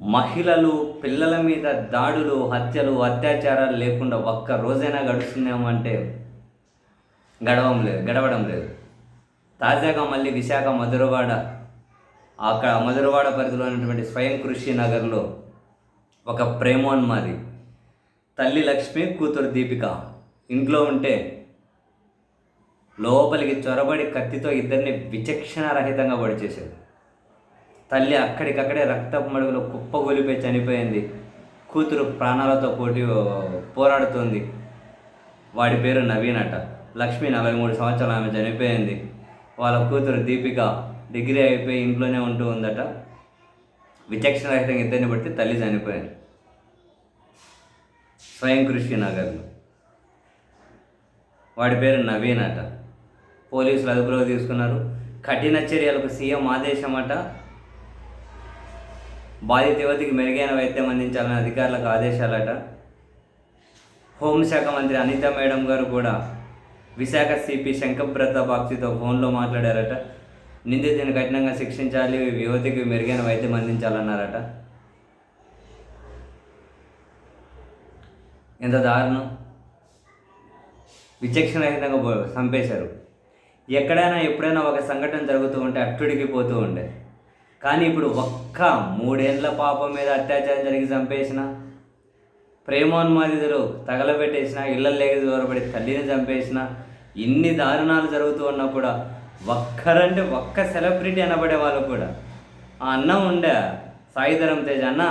మహిళలు పిల్లల మీద దాడులు హత్యలు అత్యాచారాలు లేకుండా ఒక్క రోజైనా గడుస్తున్నామంటే గడవం లేదు గడవడం లేదు. తాజాగా మళ్ళీ విశాఖ మధురవాడ అక్కడ మధురవాడ పరిధిలో ఉన్నటువంటి స్వయం కృషి నగర్లో ఒక ప్రేమోన్మాది తల్లి లక్ష్మి కూతురు దీపిక ఇంట్లో ఉంటే లోపలికి చొరబడి కత్తితో ఇద్దరిని విచక్షణ రహితంగా పొడిచేశాడు తల్లి అక్కడికక్కడే రక్తపు మడుగులో కుప్పగొలిపోయి చనిపోయింది. కూతురు ప్రాణాలతో పోటీ పోరాడుతోంది. వాడి పేరు నవీన్ అట. లక్ష్మి నలభై మూడు సంవత్సరాలు ఆమె చనిపోయింది. వాళ్ళ కూతురు దీపిక డిగ్రీ అయిపోయి ఇంట్లోనే ఉంటూ ఉందట. విచక్షణ రహితంగా ఇద్దరిని బట్టి తల్లి చనిపోయింది. స్వయం కృషి నగర్లో. వాడి పేరు నవీన్ అట. పోలీసులు అదుపులోకి తీసుకున్నారు. కఠిన చర్యలకు సీఎం ఆదేశం అట. బాధిత యువతికి మెరుగైన వైద్యం అందించాలని అధికారులకు ఆదేశాలట. హోంశాఖ మంత్రి అనిత మేడం గారు కూడా విశాఖ సిపి శంకబ్రత బాక్సితో ఫోన్లో మాట్లాడారట. నిందితుని కఠినంగా శిక్షించాలి యువతికి మెరుగైన వైద్యం అందించాలన్నారట. ఎంత దారుణం. విచక్షణరహితంగా చంపేశారు. ఎక్కడైనా ఎప్పుడైనా ఒక సంఘటన జరుగుతూ ఉంటే అట్టుడికి పోతూ ఉండే. కానీ ఇప్పుడు ఒక్క మూడేళ్ళ పాపం మీద అత్యాచారం జరిగి చంపేసిన ప్రేమోన్మాదితులు తగలబెట్టేసిన ఇళ్ళల్లోకి దూరపడి తల్లిని చంపేసిన ఇన్ని దారుణాలు జరుగుతూ ఉన్నా కూడా ఒక్కరంటే ఒక్క సెలబ్రిటీ అనబడే వాళ్ళు కూడా. ఆ అన్న ఉండే సాయిధరం తేజ్ అన్న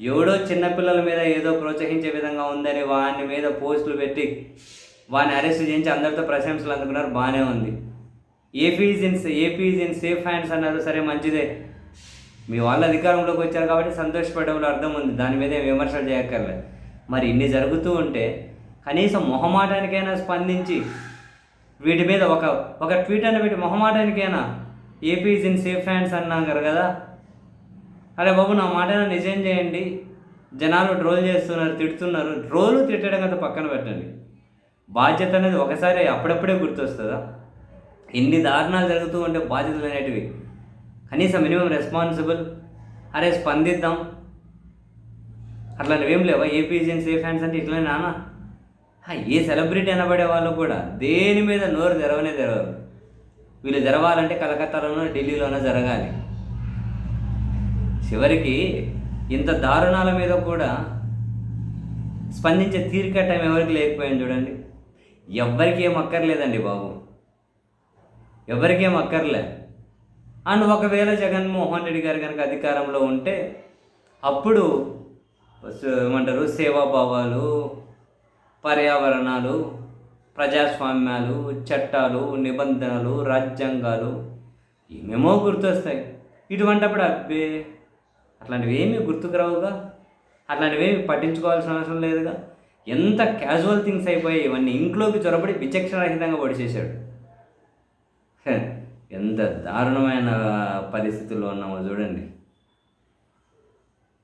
ఎవడో చిన్నపిల్లల మీద ఏదో ప్రోత్సహించే విధంగా ఉందని వాని మీద పోస్టులు పెట్టి వాని అరెస్ట్ చేయించి అందరితో ప్రశంసలు అందుకున్నారు బాగానే ఉంది. ఏపీజిన్స్ ఏపీజిన్ ఇన్ సేఫ్ హ్యాండ్స్ అన్నారు సరే మంచిదే. మీ వాళ్ళ అధికారంలోకి వచ్చారు కాబట్టి సంతోషపడడంలో అర్థం ఉంది. దాని మీద విమర్శలు చేయక్కర్లేదు. మరి ఇన్ని జరుగుతూ ఉంటే కనీసం మొహమాటానికైనా స్పందించి వీటి మీద ఒక ఒక ట్వీట్ అన్న వీటి మొహమాటానికైనా ఏపీ ఇన్ సేఫ్ హ్యాండ్స్ అన్నారు కదా? అరే బాబు నా మాట నిజం చేయండి. జనాలు ట్రోల్ చేస్తున్నారు తిడుతున్నారు. ట్రోలు తిట్టడం కదా పక్కన పెట్టండి. బాధ్యత అనేది ఒకసారి అప్పుడప్పుడే గుర్తొస్తుందా? ఎన్ని దారుణాలు జరుగుతూ ఉంటే బాధ్యతలు అనేటివి. కనీసం మినిమం రెస్పాన్సిబుల్. అరే స్పందిద్దాం. అట్లాంటివి ఏం లేవా? ఏపీజీఎన్ సేఫ్ హ్యాండ్స్ అంటే ఇట్లనే నానా? ఏ సెలబ్రిటీ అనబడే వాళ్ళు కూడా దేని మీద నోరు తెరవనే తెరవరు. వీళ్ళు తెరవాలంటే కలకత్తాలోనో ఢిల్లీలోనో జరగాలి. చివరికి ఇంత దారుణాల మీద కూడా స్పందించే తీరిక టైం ఎవరికి లేకపోయింది చూడండి. ఎవ్వరికి ఏం అక్కర్లేదండి బాబు. ఎవరికేం అక్కర్లే. అండ్ ఒకవేళ జగన్మోహన్ రెడ్డి గారు కనుక అధికారంలో ఉంటే అప్పుడు ఏమంటారు సేవాభావాలు పర్యావరణాలు ప్రజాస్వామ్యాలు చట్టాలు నిబంధనలు రాజ్యాంగాలు ఏమేమో గుర్తొస్తాయి. ఇటువంటప్పుడు అబ్బే అట్లాంటివి ఏమీ గుర్తుకు రావుగా? అట్లాంటివి ఏమి పట్టించుకోవాల్సిన అవసరం లేదుగా? ఎంత క్యాజువల్ థింగ్స్ అయిపోయాయి ఇవన్నీ ఇంట్లోకి చొరబడి విచక్షణరహితంగా పొడిచేశాడు ఎంత దారుణమైన పరిస్థితుల్లో ఉన్నామో చూడండి.